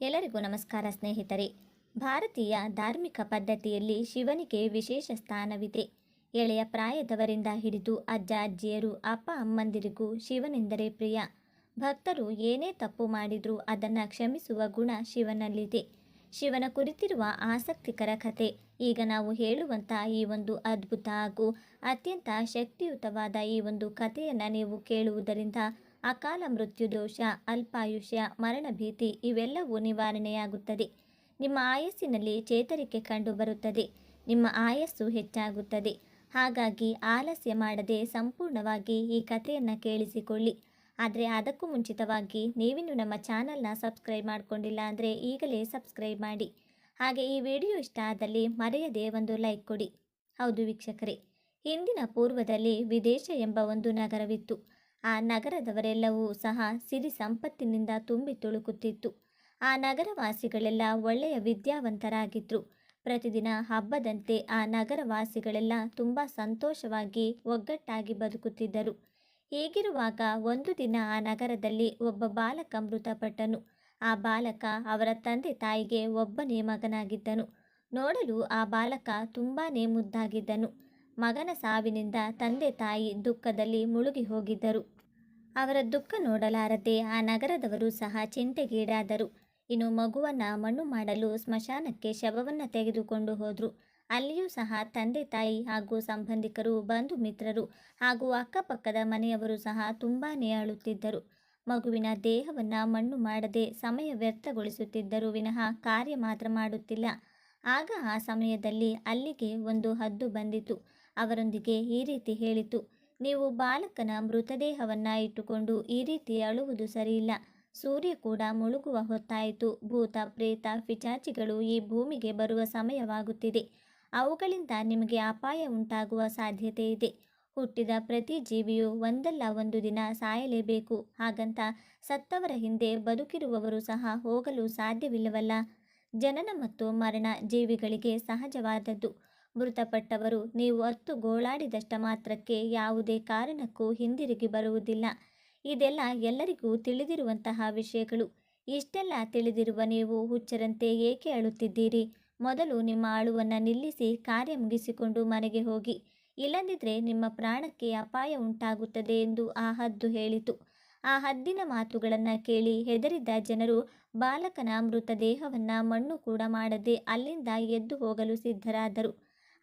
ಎಲ್ಲರಿಗೂ ನಮಸ್ಕಾರ ಸ್ನೇಹಿತರೆ. ಭಾರತೀಯ ಧಾರ್ಮಿಕ ಪದ್ಧತಿಯಲ್ಲಿ ಶಿವನಿಗೆ ವಿಶೇಷ ಸ್ಥಾನವಿದೆ. ಎಳೆಯ ಪ್ರಾಯದವರಿಂದ ಹಿಡಿದು ಅಜ್ಜ, ಅಜ್ಜಿಯರು, ಅಪ್ಪ, ಅಮ್ಮಂದಿರಿಗೂ ಶಿವನೆಂದರೆ ಪ್ರಿಯ. ಭಕ್ತರು ಏನೇ ತಪ್ಪು ಮಾಡಿದರೂ ಅದನ್ನು ಕ್ಷಮಿಸುವ ಗುಣ ಶಿವನಲ್ಲಿದೆ. ಶಿವನ ಕುರಿತಿರುವ ಆಸಕ್ತಿಕರ ಕಥೆ. ಈಗ ನಾವು ಹೇಳುವಂಥ ಈ ಒಂದು ಅದ್ಭುತ ಹಾಗೂ ಅತ್ಯಂತ ಶಕ್ತಿಯುತವಾದ ಈ ಒಂದು ಕಥೆಯನ್ನು ನೀವು ಕೇಳುವುದರಿಂದ ಅಕಾಲ ಮೃತ್ಯು ದೋಷ, ಅಲ್ಪಾಯುಷ್ಯ, ಮರಣ ಭೀತಿ ಇವೆಲ್ಲವೂ ನಿವಾರಣೆಯಾಗುತ್ತದೆ. ನಿಮ್ಮ ಆಯಸ್ಸಿನಲ್ಲಿ ಚೇತರಿಕೆ ಕಂಡುಬರುತ್ತದೆ ನಿಮ್ಮ ಆಯಸ್ಸು ಹೆಚ್ಚಾಗುತ್ತದೆ. ಹಾಗಾಗಿ ಆಲಸ್ಯ ಮಾಡದೆ ಸಂಪೂರ್ಣವಾಗಿ ಈ ಕಥೆಯನ್ನು ಕೇಳಿಸಿಕೊಳ್ಳಿ. ಆದರೆ ಅದಕ್ಕೂ ಮುಂಚಿತವಾಗಿ ನೀವಿನ್ನು ನಮ್ಮ ಚಾನಲ್ನ ಸಬ್ಸ್ಕ್ರೈಬ್ ಮಾಡಿಕೊಂಡಿಲ್ಲ ಅಂದರೆ ಈಗಲೇ ಸಬ್ಸ್ಕ್ರೈಬ್ ಮಾಡಿ. ಹಾಗೆ ಈ ವಿಡಿಯೋ ಇಷ್ಟ ಆದಲ್ಲಿ ಮರೆಯದೆ ಒಂದು ಲೈಕ್ ಕೊಡಿ. ಹೌದು ವೀಕ್ಷಕರೇ ಹಿಂದಿನ ಪೂರ್ವದಲ್ಲಿ ವಿದೇಶ ಎಂಬ ಒಂದು ನಗರವಿತ್ತು. ಆ ನಗರದವರೆಲ್ಲವೂ ಸಹ ಸಿರಿ ಸಂಪತ್ತಿನಿಂದ ತುಂಬಿ ತುಳುಕುತ್ತಿತ್ತು. ಆ ನಗರವಾಸಿಗಳೆಲ್ಲ ಒಳ್ಳೆಯ ವಿದ್ಯಾವಂತರಾಗಿದ್ದರು ಪ್ರತಿದಿನ ಹಬ್ಬದಂತೆ ಆ ನಗರವಾಸಿಗಳೆಲ್ಲ ತುಂಬ ಸಂತೋಷವಾಗಿ ಒಗ್ಗಟ್ಟಾಗಿ ಬದುಕುತ್ತಿದ್ದರು. ಹೀಗಿರುವಾಗ ಒಂದು ದಿನ ಆ ನಗರದಲ್ಲಿ ಒಬ್ಬ ಬಾಲಕ ಮೃತಪಟ್ಟನು. ಆ ಬಾಲಕ ಅವರ ತಂದೆ ತಾಯಿಗೆ ಒಬ್ಬನೇ ಮಗನಾಗಿದ್ದನು. ನೋಡಲು ಆ ಬಾಲಕ ತುಂಬಾ ಮುದ್ದಾಗಿದ್ದನು. ಮಗನ ಸಾವಿನಿಂದ ತಂದೆ ತಾಯಿ ದುಃಖದಲ್ಲಿ ಮುಳುಗಿ ಹೋಗಿದ್ದರು. ಅವರ ದುಃಖ ನೋಡಲಾರದೆ ಆ ನಗರದವರು ಸಹ ಚಿಂತೆಗೀಡಾದರು. ಇನ್ನು ಮಗುವನ್ನು ಮಣ್ಣು ಮಾಡಲು ಸ್ಮಶಾನಕ್ಕೆ ಶವವನ್ನು ತೆಗೆದುಕೊಂಡು ಹೋದರು. ಅಲ್ಲಿಯೂ ಸಹ ತಂದೆ ತಾಯಿ ಹಾಗೂ ಸಂಬಂಧಿಕರು, ಬಂಧು ಮಿತ್ರರು ಹಾಗೂ ಅಕ್ಕಪಕ್ಕದ ಮನೆಯವರು ಸಹ ತುಂಬಾ ಅಳುತ್ತಿದ್ದರು. ಮಗುವಿನ ದೇಹವನ್ನು ಮಣ್ಣು ಮಾಡದೆ ಸಮಯ ವ್ಯರ್ಥಗೊಳಿಸುತ್ತಿದ್ದರು ವಿನಃ ಕಾರ್ಯ ಮಾತ್ರ ಮಾಡುತ್ತಿಲ್ಲ. ಆಗ ಆ ಸಮಯದಲ್ಲಿ ಅಲ್ಲಿಗೆ ಒಂದು ಹದ್ದು ಬಂದಿತು. ಅವರೊಂದಿಗೆ ಈ ರೀತಿ ಹೇಳಿತು. ನೀವು ಬಾಲಕನ ಮೃತದೇಹವನ್ನು ಇಟ್ಟುಕೊಂಡು ಈ ರೀತಿ ಅಳುವುದು ಸರಿಯಿಲ್ಲ. ಸೂರ್ಯ ಕೂಡ ಮುಳುಗುವ ಹೊತ್ತಾಯಿತು. ಭೂತ, ಪ್ರೇತ ಪಿಚಾಚಿಗಳು ಈ ಭೂಮಿಗೆ ಬರುವ ಸಮಯವಾಗುತ್ತಿದೆ. ಅವುಗಳಿಂದ ನಿಮಗೆ ಅಪಾಯ ಉಂಟಾಗುವ ಸಾಧ್ಯತೆ ಇದೆ. ಹುಟ್ಟಿದ ಪ್ರತಿ ಜೀವಿಯು ಒಂದಲ್ಲ ಒಂದು ದಿನ ಸಾಯಲೇಬೇಕು. ಹಾಗಂತ ಸತ್ತವರ ಹಿಂದೆ ಬದುಕಿರುವವರು ಸಹ ಹೋಗಲು ಸಾಧ್ಯವಿಲ್ಲವಲ್ಲ? ಜನನ ಮತ್ತು ಮರಣ ಜೀವಿಗಳಿಗೆ ಸಹಜವಾದದ್ದು. ಮೃತಪಟ್ಟವರು ನೀವು ಹತ್ತು ಗೋಳಾಡಿದಷ್ಟ ಮಾತ್ರಕ್ಕೆ ಯಾವುದೇ ಕಾರಣಕ್ಕೂ ಹಿಂದಿರುಗಿ ಬರುವುದಿಲ್ಲ. ಇದೆಲ್ಲ ಎಲ್ಲರಿಗೂ ತಿಳಿದಿರುವಂತಹ ವಿಷಯಗಳು. ಇಷ್ಟೆಲ್ಲ ತಿಳಿದಿರುವ ನೀವು ಹುಚ್ಚರಂತೆ ಏಕೆ ಅಳುತ್ತಿದ್ದೀರಿ? ಮೊದಲು ನಿಮ್ಮ ಅಳುವನ್ನು ನಿಲ್ಲಿಸಿ ಕಾರ್ಯ ಮುಗಿಸಿಕೊಂಡು ಮನೆಗೆ ಹೋಗಿ. ಇಲ್ಲದಿದ್ದರೆ ನಿಮ್ಮ ಪ್ರಾಣಕ್ಕೆ ಅಪಾಯ ಉಂಟಾಗುತ್ತದೆ ಎಂದು ಆ ಹದ್ದು ಹೇಳಿತು. ಆ ಹದ್ದಿನ ಮಾತುಗಳನ್ನು ಕೇಳಿ ಹೆದರಿದ್ದ ಜನರು ಬಾಲಕನ ಮೃತದೇಹವನ್ನು ಮಣ್ಣು ಕೂಡ ಮಾಡದೆ ಅಲ್ಲಿಂದ ಎದ್ದು ಹೋಗಲು ಸಿದ್ಧರಾದರು.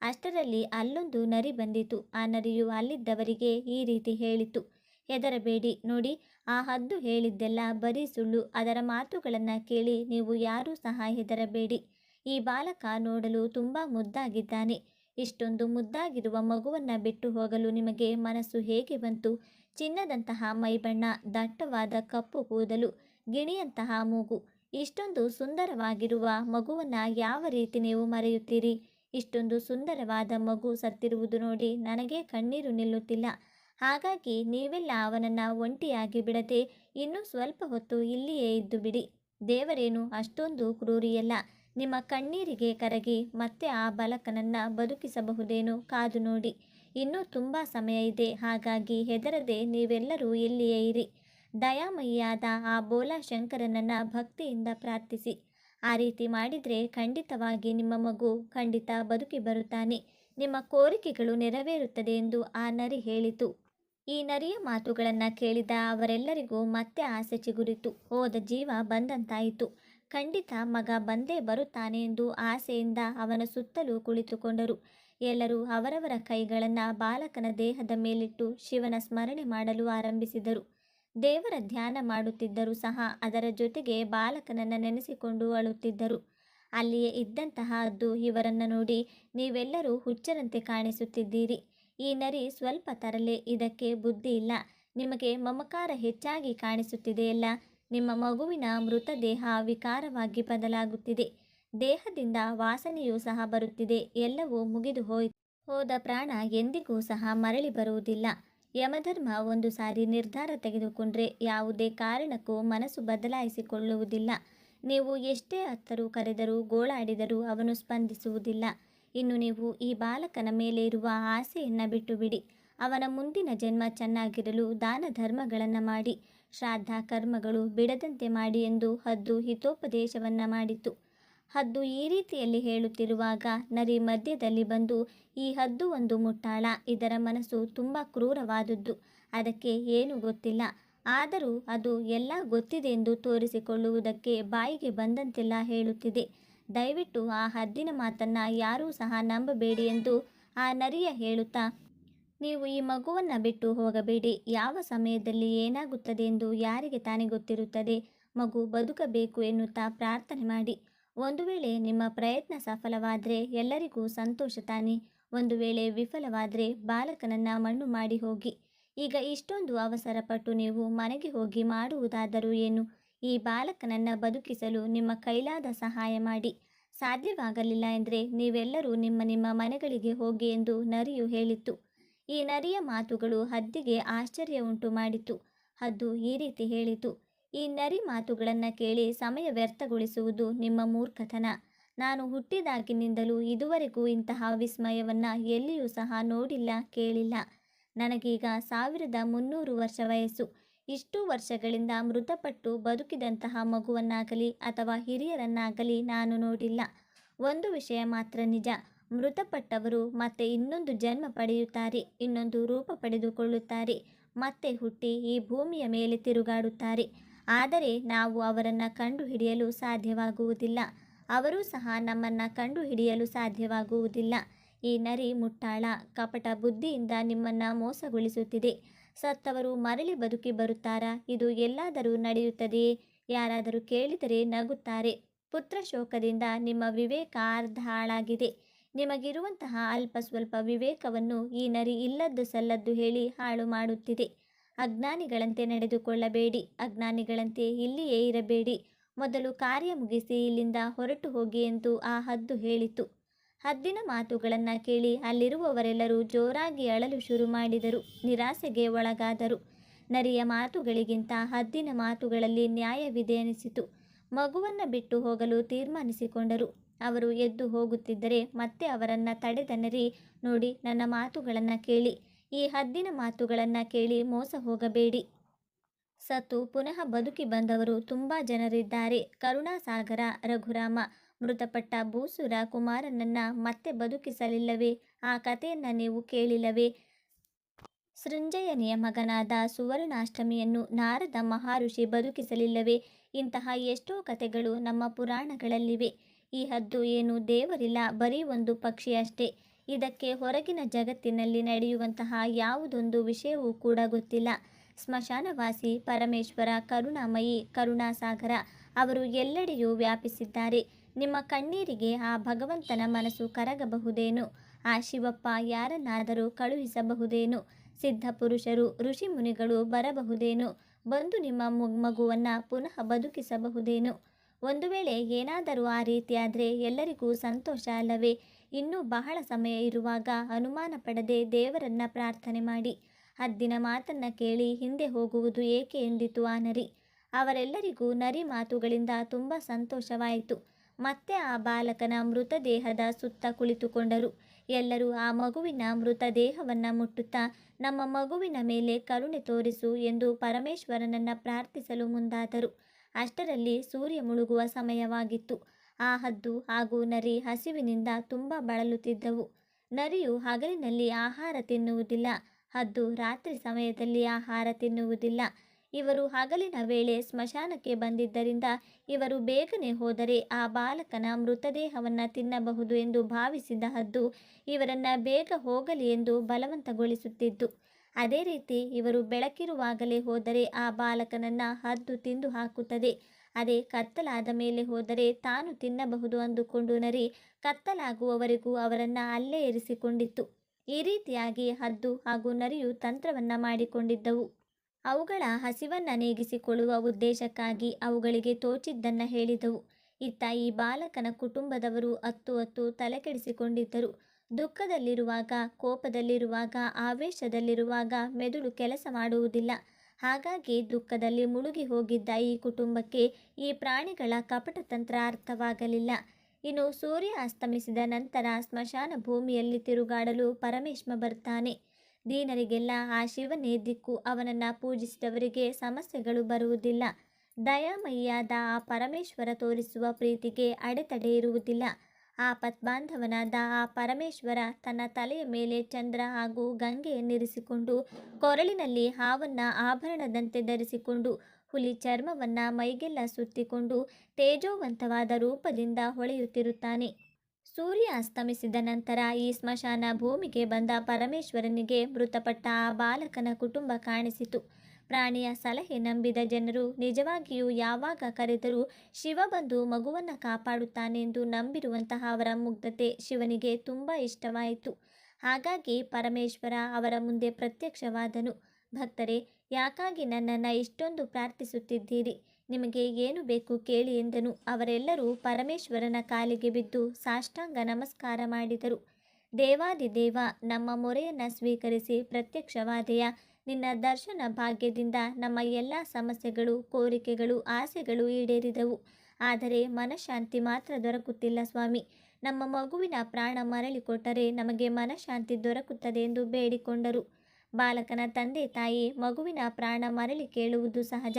ಅಷ್ಟರಲ್ಲಿ ಅಲ್ಲೊಂದು ನರಿ ಬಂದಿತು. ಆ ನರಿಯು ಅಲ್ಲಿದ್ದವರಿಗೆ ಈ ರೀತಿ ಹೇಳಿತು. ಹೆದರಬೇಡಿ ನೋಡಿ, ಆ ಹದ್ದು ಹೇಳಿದ್ದೆಲ್ಲ ಬರೀ ಸುಳ್ಳು. ಅದರ ಮಾತುಗಳನ್ನು ಕೇಳಿ ನೀವು ಯಾರೂ ಸಹ ಹೆದರಬೇಡಿ. ಈ ಬಾಲಕ ನೋಡಲು ತುಂಬ ಮುದ್ದಾಗಿದ್ದಾನೆ. ಇಷ್ಟೊಂದು ಮುದ್ದಾಗಿರುವ ಮಗುವನ್ನು ಬಿಟ್ಟು ಹೋಗಲು ನಿಮಗೆ ಮನಸ್ಸು ಹೇಗೆ ಬಂತು? ಚಿನ್ನದಂತಹ ಮೈಬಣ್ಣ, ದಟ್ಟವಾದ ಕಪ್ಪು ಕೂದಲು, ಗಿಣಿಯಂತಹ ಮೂಗು. ಇಷ್ಟೊಂದು ಸುಂದರವಾಗಿರುವ ಮಗುವನ್ನು ಯಾವ ರೀತಿ ನೀವು ಮರೆಯುತ್ತೀರಿ? ಇಷ್ಟೊಂದು ಸುಂದರವಾದ ಮಗು ಸತ್ತಿರುವುದು ನೋಡಿ ನನಗೆ ಕಣ್ಣೀರು ನಿಲ್ಲುತ್ತಿಲ್ಲ. ಹಾಗಾಗಿ ನೀವೆಲ್ಲ ಅವನನ್ನು ಒಂಟಿಯಾಗಿ ಬಿಡದೆ ಇನ್ನೂ ಸ್ವಲ್ಪ ಹೊತ್ತು ಇಲ್ಲಿಯೇ ಇದ್ದು ಬಿಡಿ. ದೇವರೇನು ಅಷ್ಟೊಂದು ಕ್ರೂರಿಯಲ್ಲ. ನಿಮ್ಮ ಕಣ್ಣೀರಿಗೆ ಕರಗಿ ಮತ್ತೆ ಆ ಬಾಲಕನನ್ನು ಬದುಕಿಸಬಹುದೇನೋ ಕಾದು ನೋಡಿ. ಇನ್ನೂ ತುಂಬ ಸಮಯ ಇದೆ. ಹಾಗಾಗಿ ಹೆದರದೆ ನೀವೆಲ್ಲರೂ ಇಲ್ಲಿಯೇ ಇರಿ. ದಯಾಮಯಿಯಾದ ಆ ಬೋಲಾ ಶಂಕರನನ್ನು ಭಕ್ತಿಯಿಂದ ಪ್ರಾರ್ಥಿಸಿ. ಆ ರೀತಿ ಮಾಡಿದರೆ ಖಂಡಿತವಾಗಿ ನಿಮ್ಮ ಮಗು ಖಂಡಿತ ಬದುಕಿ ಬರುತ್ತಾನೆ. ನಿಮ್ಮ ಕೋರಿಕೆಗಳು ನೆರವೇರುತ್ತದೆ ಎಂದು ಆ ನರಿ ಹೇಳಿತು. ಈ ನರಿಯ ಮಾತುಗಳನ್ನು ಕೇಳಿದ ಅವರೆಲ್ಲರಿಗೂ ಮತ್ತೆ ಆಸೆ ಚಿಗುರಿತು. ಹೋದ ಜೀವ ಬಂದಂತಾಯಿತು. ಖಂಡಿತ ಮಗ ಬಂದೇ ಬರುತ್ತಾನೆ ಎಂದು ಆಸೆಯಿಂದ ಅವನ ಸುತ್ತಲೂ ಕುಳಿತುಕೊಂಡರು. ಎಲ್ಲರೂ ಅವರವರ ಕೈಗಳನ್ನು ಬಾಲಕನ ದೇಹದ ಮೇಲಿಟ್ಟು ಶಿವನ ಸ್ಮರಣೆ ಮಾಡಲು ಆರಂಭಿಸಿದರು. ದೇವರ ಧ್ಯಾನ ಮಾಡುತ್ತಿದ್ದರೂ ಸಹ ಅದರ ಜೊತೆಗೆ ಬಾಲಕನನ್ನು ನೆನೆಸಿಕೊಂಡು ಅಳುತ್ತಿದ್ದರು. ಅಲ್ಲಿಯೇ ಇದ್ದಂತಹ ಅದು ಇವರನ್ನು ನೋಡಿ ನೀವೆಲ್ಲರೂ ಹುಚ್ಚರಂತೆ ಕಾಣಿಸುತ್ತಿದ್ದೀರಿ. ಈ ನರಿ ಸ್ವಲ್ಪ ತರಲೆ, ಇದಕ್ಕೆ ಬುದ್ಧಿ ಇಲ್ಲ. ನಿಮಗೆ ಮಮಕಾರ ಹೆಚ್ಚಾಗಿ ಕಾಣಿಸುತ್ತಿದೆಯಲ್ಲ ನಿಮ್ಮ ಮಗುವಿನ ಮೃತದೇಹ ವಿಕಾರವಾಗಿ ಬದಲಾಗುತ್ತಿದೆ. ದೇಹದಿಂದ ವಾಸನೆಯೂ ಸಹ ಬರುತ್ತಿದೆ. ಎಲ್ಲವೂ ಮುಗಿದು ಹೋಯ್, ಹೋದ ಪ್ರಾಣ ಎಂದಿಗೂ ಸಹ ಮರಳಿ ಬರುವುದಿಲ್ಲ. ಯಮಧರ್ಮ ಒಂದು ಸಾರಿ ನಿರ್ಧಾರ ತೆಗೆದುಕೊಂಡ್ರೆ ಯಾವುದೇ ಕಾರಣಕ್ಕೂ ಮನಸ್ಸು ಬದಲಾಯಿಸಿಕೊಳ್ಳುವುದಿಲ್ಲ. ನೀವು ಎಷ್ಟೇ ಹತ್ತರೂ ಕರೆದರೂ ಗೋಳಾಡಿದರೂ ಅವನು ಸ್ಪಂದಿಸುವುದಿಲ್ಲ. ಇನ್ನು ನೀವು ಈ ಬಾಲಕನ ಮೇಲೆ ಇರುವ ಆಸೆಯನ್ನು ಬಿಟ್ಟು ಬಿಡಿ ಅವನ ಮುಂದಿನ ಜನ್ಮ ಚೆನ್ನಾಗಿರಲು ದಾನ ಧರ್ಮಗಳನ್ನು ಮಾಡಿ. ಶ್ರಾದ್ದ ಕರ್ಮಗಳು ಬಿಡದಂತೆ ಮಾಡಿ ಎಂದು ಹದ್ದು ಹಿತೋಪದೇಶವನ್ನು ಮಾಡಿತು. ಹದ್ದು ಈ ರೀತಿಯಲ್ಲಿ ಹೇಳುತ್ತಿರುವಾಗ ನರಿ ಮಧ್ಯದಲ್ಲಿ ಬಂದು, ಈ ಹದ್ದು ಒಂದು ಮುಟ್ಟಾಳ. ಇದರ ಮನಸ್ಸು ತುಂಬ ಕ್ರೂರವಾದದ್ದು. ಅದಕ್ಕೆ ಏನು ಗೊತ್ತಿಲ್ಲ. ಆದರೂ ಅದು ಎಲ್ಲ ಗೊತ್ತಿದೆ ಎಂದು ತೋರಿಸಿಕೊಳ್ಳುವುದಕ್ಕೆ ಬಾಯಿಗೆ ಬಂದಂತೆಲ್ಲ ಹೇಳುತ್ತಿದೆ. ದಯವಿಟ್ಟು ಆ ಹದ್ದಿನ ಮಾತನ್ನ ಯಾರೂ ಸಹ ನಂಬಬೇಡಿ ಎಂದು ಆ ನರಿಯ ಹೇಳುತ್ತಾ, ನೀವು ಈ ಮಗುವನ್ನು ಬಿಟ್ಟು ಹೋಗಬೇಡಿ. ಯಾವ ಸಮಯದಲ್ಲಿ ಏನಾಗುತ್ತದೆ ಎಂದು ಯಾರಿಗೆ ತಾನೇ ಗೊತ್ತಿರುತ್ತದೆ. ಮಗು ಬದುಕಬೇಕು ಎನ್ನುತ್ತಾ ಪ್ರಾರ್ಥನೆ ಮಾಡಿ. ಒಂದು ವೇಳೆ ನಿಮ್ಮ ಪ್ರಯತ್ನ ಸಫಲವಾದರೆ ಎಲ್ಲರಿಗೂ ಸಂತೋಷ ತಾನೆ. ಒಂದು ವೇಳೆ ವಿಫಲವಾದರೆ ಬಾಲಕನನ್ನು ಮಣ್ಣು ಮಾಡಿ ಹೋಗಿ. ಈಗ ಇಷ್ಟೊಂದು ಅವಸರಪಟ್ಟು ನೀವು ಮನೆಗೆ ಹೋಗಿ ಮಾಡುವುದಾದರೂ ಏನು? ಈ ಬಾಲಕನನ್ನು ಬದುಕಿಸಲು ನಿಮ್ಮ ಕೈಲಾದ ಸಹಾಯ ಮಾಡಿ. ಸಾಧ್ಯವಾಗಲಿಲ್ಲ ಎಂದರೆ ನೀವೆಲ್ಲರೂ ನಿಮ್ಮ ನಿಮ್ಮ ಮನೆಗಳಿಗೆ ಹೋಗಿ ಎಂದು ನರಿಯು ಹೇಳಿತ್ತು. ಈ ನರಿಯ ಮಾತುಗಳು ಹದ್ದಿಗೆ ಆಶ್ಚರ್ಯ ಉಂಟು ಮಾಡಿತು. ಹದ್ದು ಈ ರೀತಿ ಹೇಳಿತು. ಈ ನರಿ ಮಾತುಗಳನ್ನು ಕೇಳಿ ಸಮಯ ವ್ಯರ್ಥಗೊಳಿಸುವುದು ನಿಮ್ಮ ಮೂರ್ಖತನ. ನಾನು ಹುಟ್ಟಿದಾಗಿನಿಂದಲೂ ಇದುವರೆಗೂ ಇಂತಹ ವಿಸ್ಮಯವನ್ನು ಎಲ್ಲಿಯೂ ಸಹ ನೋಡಿಲ್ಲ, ಕೇಳಿಲ್ಲ. ನನಗೀಗ ಸಾವಿರದ ಮುನ್ನೂರು ವರ್ಷ ವಯಸ್ಸು. ಇಷ್ಟು ವರ್ಷಗಳಿಂದ ಮೃತಪಟ್ಟು ಬದುಕಿದಂತಹ ಮಗುವನ್ನಾಗಲಿ ಅಥವಾ ಹಿರಿಯರನ್ನಾಗಲಿ ನಾನು ನೋಡಿಲ್ಲ. ಒಂದು ವಿಷಯ ಮಾತ್ರ ನಿಜ. ಮೃತಪಟ್ಟವರು ಮತ್ತೆ ಇನ್ನೊಂದು ಜನ್ಮ ಪಡೆಯುತ್ತಾರೆ, ಇನ್ನೊಂದು ರೂಪ ಪಡೆದುಕೊಳ್ಳುತ್ತಾರೆ, ಮತ್ತೆ ಹುಟ್ಟಿ ಈ ಭೂಮಿಯ ಮೇಲೆ ತಿರುಗಾಡುತ್ತಾರೆ. ಆದರೆ ನಾವು ಅವರನ್ನು ಕಂಡುಹಿಡಿಯಲು ಸಾಧ್ಯವಾಗುವುದಿಲ್ಲ. ಅವರೂ ಸಹ ನಮ್ಮನ್ನು ಕಂಡುಹಿಡಿಯಲು ಸಾಧ್ಯವಾಗುವುದಿಲ್ಲ. ಈ ನರಿ ಮುಟ್ಟಾಳ ಕಪಟ ಬುದ್ಧಿಯಿಂದ ನಿಮ್ಮನ್ನು ಮೋಸಗೊಳಿಸುತ್ತಿದೆ. ಸತ್ತವರು ಮರಳಿ ಬದುಕಿ ಬರುತ್ತಾರಾ? ಇದು ಎಲ್ಲಾದರೂ ನಡೆಯುತ್ತದೆಯೇ? ಯಾರಾದರೂ ಕೇಳಿದರೆ ನಗುತ್ತಾರೆ. ಪುತ್ರ ಶೋಕದಿಂದ ನಿಮ್ಮ ವಿವೇಕ ಅರ್ಧ ಹಾಳಾಗಿದೆ ನಿಮಗಿರುವಂತಹ ಅಲ್ಪ ಸ್ವಲ್ಪ ವಿವೇಕವನ್ನು ಈ ನರಿ ಇಲ್ಲದ್ದು ಸಲ್ಲದ್ದು ಹೇಳಿ ಹಾಳು ಮಾಡುತ್ತಿದೆ. ಅಜ್ಞಾನಿಗಳಂತೆ ನಡೆದುಕೊಳ್ಳಬೇಡಿ. ಅಜ್ಞಾನಿಗಳಂತೆ ಇಲ್ಲಿಯೇ ಇರಬೇಡಿ. ಮೊದಲು ಕಾರ್ಯ ಮುಗಿಸಿ ಇಲ್ಲಿಂದ ಹೊರಟು ಹೋಗಿ ಎಂದು ಆ ಹದ್ದು ಹೇಳಿತು. ಹದ್ದಿನ ಮಾತುಗಳನ್ನು ಕೇಳಿ ಅಲ್ಲಿರುವವರೆಲ್ಲರೂ ಜೋರಾಗಿ ಅಳಲು ಶುರು ಮಾಡಿದರು. ನಿರಾಸೆಗೆ ಒಳಗಾದರು. ನರಿಯ ಮಾತುಗಳಿಗಿಂತ ಹದ್ದಿನ ಮಾತುಗಳಲ್ಲಿ ನ್ಯಾಯವಿದೆ ಅನಿಸಿತು ಮಗುವನ್ನು ಬಿಟ್ಟು ಹೋಗಲು ತೀರ್ಮಾನಿಸಿಕೊಂಡರು. ಅವರು ಎದ್ದು ಹೋಗುತ್ತಿದ್ದರೆ ಮತ್ತೆ ಅವರನ್ನು ತಡೆದ ನರಿ, ನೋಡಿ, ನನ್ನ ಮಾತುಗಳನ್ನು ಕೇಳಿ. ಈ ಹದ್ದಿನ ಮಾತುಗಳನ್ನು ಕೇಳಿ ಮೋಸ ಹೋಗಬೇಡಿ. ಸತ್ತು ಪುನಃ ಬದುಕಿ ಬಂದವರು ತುಂಬ ಜನರಿದ್ದಾರೆ. ಕರುಣಾಸಾಗರ, ರಘುರಾಮ, ಮೃತಪಟ್ಟ ಭೂಸುರ ಕುಮಾರನನ್ನ ಮತ್ತೆ ಬದುಕಿಸಲಿಲ್ಲವೇ? ಆ ಕಥೆಯನ್ನು ನೀವು ಕೇಳಿಲ್ಲವೇ? ಸೃಂಜಯನಿಯ ಮಗನಾದ ಸುವರ್ಣಾಷ್ಟಮಿಯನ್ನು ನಾರದ ಮಹಾಋಷಿ ಬದುಕಿಸಲಿಲ್ಲವೇ? ಇಂತಹ ಎಷ್ಟೋ ಕಥೆಗಳು ನಮ್ಮ ಪುರಾಣಗಳಲ್ಲಿವೆ. ಈ ಹದ್ದು ಏನು ದೇವರಿಲ್ಲ, ಬರೀ ಒಂದು ಪಕ್ಷಿ ಅಷ್ಟೇ ಇದಕ್ಕೆ ಹೊರಗಿನ ಜಗತ್ತಿನಲ್ಲಿ ನಡೆಯುವಂತಹ ಯಾವುದೊಂದು ವಿಷಯವೂ ಕೂಡ ಗೊತ್ತಿಲ್ಲ. ಸ್ಮಶಾನವಾಸಿ ಪರಮೇಶ್ವರ, ಕರುಣಾಮಯಿ, ಕರುಣಾಸಾಗರ ಅವರು ಎಲ್ಲೆಡೆಯೂ ವ್ಯಾಪಿಸಿದ್ದಾರೆ. ನಿಮ್ಮ ಕಣ್ಣೀರಿಗೆ ಆ ಭಗವಂತನ ಮನಸ್ಸು ಕರಗಬಹುದೇನು? ಆ ಶಿವಪ್ಪ ಯಾರನ್ನಾದರೂ ಕಳುಹಿಸಬಹುದೇನು? ಸಿದ್ಧ ಪುರುಷರು, ಋಷಿ ಮುನಿಗಳು ಬರಬಹುದೇನು? ಬಂದು ನಿಮ್ಮ ಮಗುವನ್ನು ಮಗುವನ್ನ ಪುನಃ ಬದುಕಿಸಬಹುದೇನು? ಒಂದು ವೇಳೆ ಏನಾದರೂ ಆ ರೀತಿಯಾದರೆ ಎಲ್ಲರಿಗೂ ಸಂತೋಷ ಅಲ್ಲವೇ? ಇನ್ನೂ ಬಹಳ ಸಮಯ ಇರುವಾಗ ಅನುಮಾನ ಪಡದೆ ದೇವರನ್ನ ಪ್ರಾರ್ಥನೆ ಮಾಡಿ. ಹದ್ದಿನ ಮಾತನ್ನ ಕೇಳಿ ಹಿಂದೆ ಹೋಗುವುದು ಏಕೆ ಎಂದಿತು ಆ ನರಿ ಅವರೆಲ್ಲರಿಗೂ ನರಿ ಮಾತುಗಳಿಂದ ತುಂಬ ಸಂತೋಷವಾಯಿತು. ಮತ್ತೆ ಆ ಬಾಲಕನ ಮೃತದೇಹದ ಸುತ್ತ ಕುಳಿತುಕೊಂಡರು. ಎಲ್ಲರೂ ಆ ಮಗುವಿನ ಮೃತದೇಹವನ್ನು ಮುಟ್ಟುತ್ತಾ ನಮ್ಮ ಮಗುವಿನ ಮೇಲೆ ಕರುಣೆ ತೋರಿಸು ಎಂದು ಪರಮೇಶ್ವರನನ್ನ ಪ್ರಾರ್ಥಿಸಲು ಮುಂದಾದರು. ಅಷ್ಟರಲ್ಲಿ ಸೂರ್ಯ ಮುಳುಗುವ ಸಮಯವಾಗಿತ್ತು. ಆ ಹದ್ದು ಹಾಗೂ ನರಿ ಹಸಿವಿನಿಂದ ತುಂಬ ಬಳಲುತ್ತಿದ್ದವು. ನರಿಯು ಹಗಲಿನಲ್ಲಿ ಆಹಾರ ತಿನ್ನುವುದಿಲ್ಲ, ಹದ್ದು ರಾತ್ರಿ ಸಮಯದಲ್ಲಿ ಆಹಾರ ತಿನ್ನುವುದಿಲ್ಲ. ಇವರು ಹಗಲಿನ ವೇಳೆ ಸ್ಮಶಾನಕ್ಕೆ ಬಂದಿದ್ದರಿಂದ ಇವರು ಬೇಗನೆ ಹೋದರೆ ಆ ಬಾಲಕನ ಮೃತದೇಹವನ್ನು ತಿನ್ನಬಹುದು ಎಂದು ಭಾವಿಸಿದ ಹದ್ದು ಇವರನ್ನ ಬೇಗ ಹೋಗಲಿ ಎಂದು ಬಲವಂತಗೊಳಿಸುತ್ತಿದ್ದು. ಅದೇ ರೀತಿ ಇವರು ಬೆಳಕಿರುವಾಗಲೇ ಹೋದರೆ ಆ ಬಾಲಕನನ್ನು ಹದ್ದು ತಿಂದು ಹಾಕುತ್ತದೆ. ಅದೇ ಕತ್ತಲಾದ ಮೇಲೆ ಹೋದರೆ ತಾನು ತಿನ್ನಬಹುದು ಅಂದುಕೊಂಡು ನರಿ ಕತ್ತಲಾಗುವವರೆಗೂ ಅವರನ್ನು ಅಲ್ಲೇ ಇರಿಸಿಕೊಂಡಿತ್ತು. ಈ ರೀತಿಯಾಗಿ ಹದ್ದು ಹಾಗೂ ನರಿಯು ತಂತ್ರವನ್ನ ಮಾಡಿಕೊಂಡಿದ್ದವು. ಅವುಗಳ ಹಸಿವನ್ನ ನೀಗಿಸಿಕೊಳ್ಳುವ ಉದ್ದೇಶಕ್ಕಾಗಿ ಅವುಗಳಿಗೆ ತೋಚಿದ್ದನ್ನ ಹೇಳಿದವು. ಇತ್ತ ಈ ಬಾಲಕನ ಕುಟುಂಬದವರು ಅತ್ತು ಅತ್ತು ತಲೆಕೆಡಿಸಿಕೊಂಡಿದ್ದರು. ದುಃಖದಲ್ಲಿರುವಾಗ, ಕೋಪದಲ್ಲಿರುವಾಗ, ಆವೇಶದಲ್ಲಿರುವಾಗ ಮೆದುಳು ಕೆಲಸ ಮಾಡುವುದಿಲ್ಲ. ಹಾಗಾಗಿ ದುಃಖದಲ್ಲಿ ಮುಳುಗಿ ಹೋಗಿದ್ದ ಈ ಕುಟುಂಬಕ್ಕೆ ಈ ಪ್ರಾಣಿಗಳ ಕಪಟ ತಂತ್ರ ಅರ್ಥವಾಗಲಿಲ್ಲ. ಇನ್ನು ಸೂರ್ಯ ಅಸ್ತಮಿಸಿದ ನಂತರ ಸ್ಮಶಾನ ಭೂಮಿಯಲ್ಲಿ ತಿರುಗಾಡಲು ಪರಮೇಶ್ವ ಬರ್ತಾನೆ. ದೀನರಿಗೆಲ್ಲ ಆ ಶಿವನೇ ದಿಕ್ಕು. ಅವನನ್ನು ಪೂಜಿಸಿದವರಿಗೆ ಸಮಸ್ಯೆಗಳು ಬರುವುದಿಲ್ಲ. ದಯಾಮಯಿಯಾದ ಆ ಪರಮೇಶ್ವರ ತೋರಿಸುವ ಪ್ರೀತಿಗೆ ಅಡೆತಡೆ ಇರುವುದಿಲ್ಲ. ಆಪತ್ಬಾಂಧವನಾದ ಆ ಪರಮೇಶ್ವರ ತನ್ನ ತಲೆಯ ಮೇಲೆ ಚಂದ್ರ ಹಾಗೂ ಗಂಗೆಯನ್ನಿರಿಸಿಕೊಂಡು ಕೊರಳಿನಲ್ಲಿ ಹಾವನ್ನ ಆಭರಣದಂತೆ ಧರಿಸಿಕೊಂಡು ಹುಲಿ ಚರ್ಮವನ್ನ ಮೈಗೆಲ್ಲ ಸುತ್ತಿಕೊಂಡು ತೇಜೋವಂತವಾದ ರೂಪದಿಂದ ಹೊಳೆಯುತ್ತಿರುತ್ತಾನೆ. ಸೂರ್ಯ ಅಸ್ತಮಿಸಿದ ನಂತರ ಈ ಸ್ಮಶಾನ ಭೂಮಿಗೆ ಬಂದ ಪರಮೇಶ್ವರನಿಗೆ ಮೃತಪಟ್ಟ ಆ ಬಾಲಕನ ಕುಟುಂಬ ಕಾಣಿಸಿತು. ಪ್ರಾಣಿಯ ಸಲಹೆ ನಂಬಿದ ಜನರು ನಿಜವಾಗಿಯೂ ಯಾವಾಗ ಕರೆದರೂ ಶಿವ ಬಂದು ಮಗುವನ್ನು ಕಾಪಾಡುತ್ತಾನೆಂದು ನಂಬಿರುವಂತಹ ಅವರ ಮುಗ್ಧತೆ ಶಿವನಿಗೆ ತುಂಬ ಇಷ್ಟವಾಯಿತು. ಹಾಗಾಗಿ ಪರಮೇಶ್ವರ ಅವರ ಮುಂದೆ ಪ್ರತ್ಯಕ್ಷವಾದನು. ಭಕ್ತರೇ, ಯಾಕಾಗಿ ನನ್ನನ್ನು ಇಷ್ಟೊಂದು ಪ್ರಾರ್ಥಿಸುತ್ತಿದ್ದೀರಿ? ನಿಮಗೆ ಏನು ಬೇಕು ಕೇಳಿ ಎಂದನು. ಅವರೆಲ್ಲರೂ ಪರಮೇಶ್ವರನ ಕಾಲಿಗೆ ಬಿದ್ದು ಸಾಷ್ಟಾಂಗ ನಮಸ್ಕಾರ ಮಾಡಿದರು. ದೇವಾದಿದೇವ, ನಮ್ಮ ಮೊರೆಯನ್ನು ಸ್ವೀಕರಿಸಿ ಪ್ರತ್ಯಕ್ಷವಾದೆಯ? ನಿನ್ನ ದರ್ಶನ ಭಾಗ್ಯದಿಂದ ನಮ್ಮ ಎಲ್ಲ ಸಮಸ್ಯೆಗಳು, ಕೋರಿಕೆಗಳು, ಆಸೆಗಳು ಈಡೇರಿದವು. ಆದರೆ ಮನಃಶಾಂತಿ ಮಾತ್ರ ದೊರಕುತ್ತಿಲ್ಲ ಸ್ವಾಮಿ. ನಮ್ಮ ಮಗುವಿನ ಪ್ರಾಣ ಮರಳಿಕೊಟ್ಟರೆ ನಮಗೆ ಮನಃಶಾಂತಿ ದೊರಕುತ್ತದೆ ಎಂದು ಬೇಡಿಕೊಂಡರು. ಬಾಲಕನ ತಂದೆ ತಾಯಿ ಮಗುವಿನ ಪ್ರಾಣ ಮರಳಿ ಕೇಳುವುದು ಸಹಜ.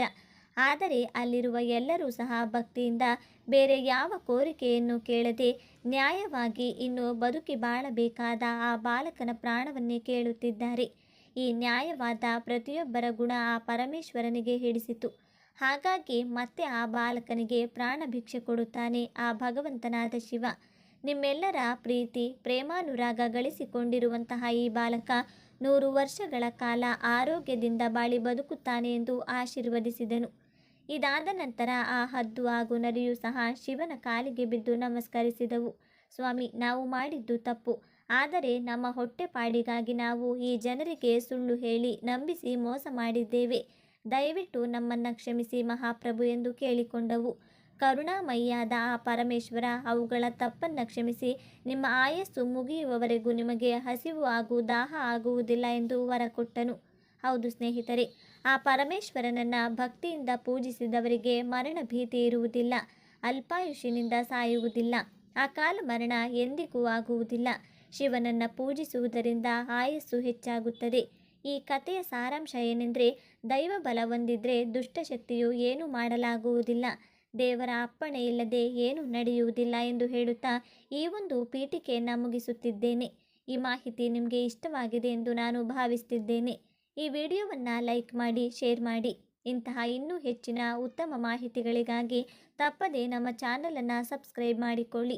ಆದರೆ ಅಲ್ಲಿರುವ ಎಲ್ಲರೂ ಸಹ ಭಕ್ತಿಯಿಂದ ಬೇರೆ ಯಾವ ಕೋರಿಕೆಯನ್ನು ಕೇಳದೆ ನ್ಯಾಯವಾಗಿ ಇನ್ನು ಬದುಕಿ ಬಾಳಬೇಕಾದ ಆ ಬಾಲಕನ ಪ್ರಾಣವನ್ನೇ ಕೇಳುತ್ತಿದ್ದಾರೆ. ಈ ನ್ಯಾಯವಾದ ಪ್ರತಿಯೊಬ್ಬರ ಗುಣ ಆ ಪರಮೇಶ್ವರನಿಗೆ ಹಿಡಿಸಿತು. ಹಾಗಾಗಿ ಮತ್ತೆ ಆ ಬಾಲಕನಿಗೆ ಪ್ರಾಣ ಭಿಕ್ಷೆ ಕೊಡುತ್ತಾನೆ ಆ ಭಗವಂತನಾದ ಶಿವ. ನಿಮ್ಮೆಲ್ಲರ ಪ್ರೀತಿ, ಪ್ರೇಮಾನುರಾಗ ಗಳಿಸಿಕೊಂಡಿರುವಂತಹ ಈ ಬಾಲಕ ನೂರು ವರ್ಷಗಳ ಕಾಲ ಆರೋಗ್ಯದಿಂದ ಬಾಳಿ ಬದುಕುತ್ತಾನೆ ಎಂದು ಆಶೀರ್ವದಿಸಿದನು. ಇದಾದ ನಂತರ ಆ ಹದ್ದು ಹಾಗೂ ನರಿಯೂ ಸಹ ಶಿವನ ಕಾಲಿಗೆ ಬಿದ್ದು ನಮಸ್ಕರಿಸಿದವು. ಸ್ವಾಮಿ, ನಾವು ಮಾಡಿದ್ದು ತಪ್ಪು. ಆದರೆ ನಮ್ಮ ಹೊಟ್ಟೆಪಾಡಿಗಾಗಿ ನಾವು ಈ ಜನರಿಗೆ ಸುಳ್ಳು ಹೇಳಿ ನಂಬಿಸಿ ಮೋಸ ಮಾಡಿದ್ದೇವೆ. ದಯವಿಟ್ಟು ನಮ್ಮನ್ನು ಕ್ಷಮಿಸಿ ಮಹಾಪ್ರಭು ಎಂದು ಕೇಳಿಕೊಂಡವು. ಕರುಣಾಮಯ್ಯಾದ ಆ ಪರಮೇಶ್ವರ, ಅವುಗಳ ತಪ್ಪನ್ನು ಕ್ಷಮಿಸಿ ನಿಮ್ಮ ಆಯಸ್ಸು ಮುಗಿಯುವವರೆಗೂ ನಿಮಗೆ ಹಸಿವು ಹಾಗೂ ದಾಹ ಆಗುವುದಿಲ್ಲ ಎಂದು ವರ ಕೊಟ್ಟನು ಹೌದು ಸ್ನೇಹಿತರೆ, ಆ ಪರಮೇಶ್ವರನನ್ನು ಭಕ್ತಿಯಿಂದ ಪೂಜಿಸಿದವರಿಗೆ ಮರಣ ಭೀತಿ ಇರುವುದಿಲ್ಲ ಅಲ್ಪಾಯುಷಿನಿಂದ ಸಾಯುವುದಿಲ್ಲ. ಆ ಕಾಲ ಮರಣ ಎಂದಿಗೂ ಆಗುವುದಿಲ್ಲ. ಶಿವನನ್ನು ಪೂಜಿಸುವುದರಿಂದ ಆಯಸ್ಸು ಹೆಚ್ಚಾಗುತ್ತದೆ. ಈ ಕಥೆಯ ಸಾರಾಂಶ ಏನೆಂದರೆ, ದೈವ ಬಲ ಹೊಂದಿದ್ರೆ ದುಷ್ಟಶಕ್ತಿಯು ಏನೂ ಮಾಡಲಾಗುವುದಿಲ್ಲ. ದೇವರ ಅಪ್ಪಣೆ ಇಲ್ಲದೆ ಏನೂ ನಡೆಯುವುದಿಲ್ಲ ಎಂದು ಹೇಳುತ್ತಾ ಈ ಒಂದು ಪೀಠಿಕೆಯನ್ನು ಮುಗಿಸುತ್ತಿದ್ದೇನೆ. ಈ ಮಾಹಿತಿ ನಿಮಗೆ ಇಷ್ಟವಾಗಿದೆ ಎಂದು ನಾನು ಭಾವಿಸುತ್ತಿದ್ದೇನೆ ಈ ವಿಡಿಯೋವನ್ನು ಲೈಕ್ ಮಾಡಿ, ಶೇರ್ ಮಾಡಿ. ಇಂತಹ ಇನ್ನೂ ಹೆಚ್ಚಿನ ಉತ್ತಮ ಮಾಹಿತಿಗಳಿಗಾಗಿ ತಪ್ಪದೇ ನಮ್ಮ ಚಾನಲನ್ನು ಸಬ್ಸ್ಕ್ರೈಬ್ ಮಾಡಿಕೊಳ್ಳಿ.